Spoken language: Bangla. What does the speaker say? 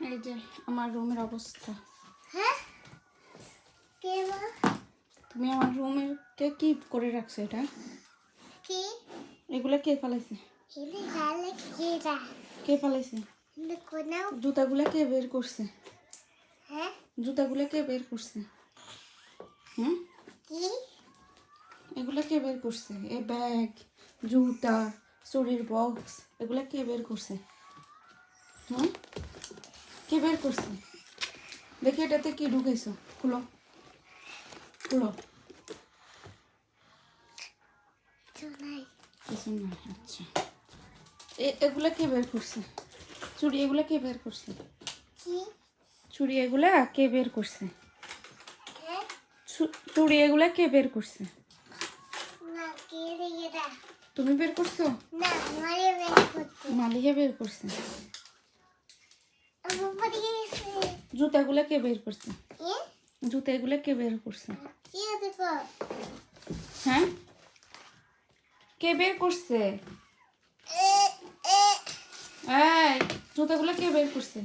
এই যে আমার রুমের অবস্থা। হ্যাঁ? কে তুমি আমার রুমের কে কি করে রাখছো এটা? কি? এগুলা কে ফেলাইছে? কে ফেলাইছে? জুতাগুলা কে বের করছে? হ্যাঁ? জুতাগুলা কে বের করছে? হুম? কি? এগুলা কে বের করছে? এ ব্যাগ জুতা চুরির বক্স এগুলা কে বের করছে? হুম? কে বের করছে? দেখি এটাতে কি ঢুকাইছো। খুলো। খুলো। কিছু না আচ্ছা। এগুলা কে বের করছে? চুড়ি এগুলা কে বের করছে? চুড়ি এগুলা কে বের করছে? চুড়ি এগুলা কে বের করছে? না তুমি বের করছ? না বের মালিকা বের করছে। জুতাগুলা কে বের করছে? জুতা এগুলা কে বের করছে? হ্যাঁ? কে বের করছে? এই জুতাগুলা কে বের করছে?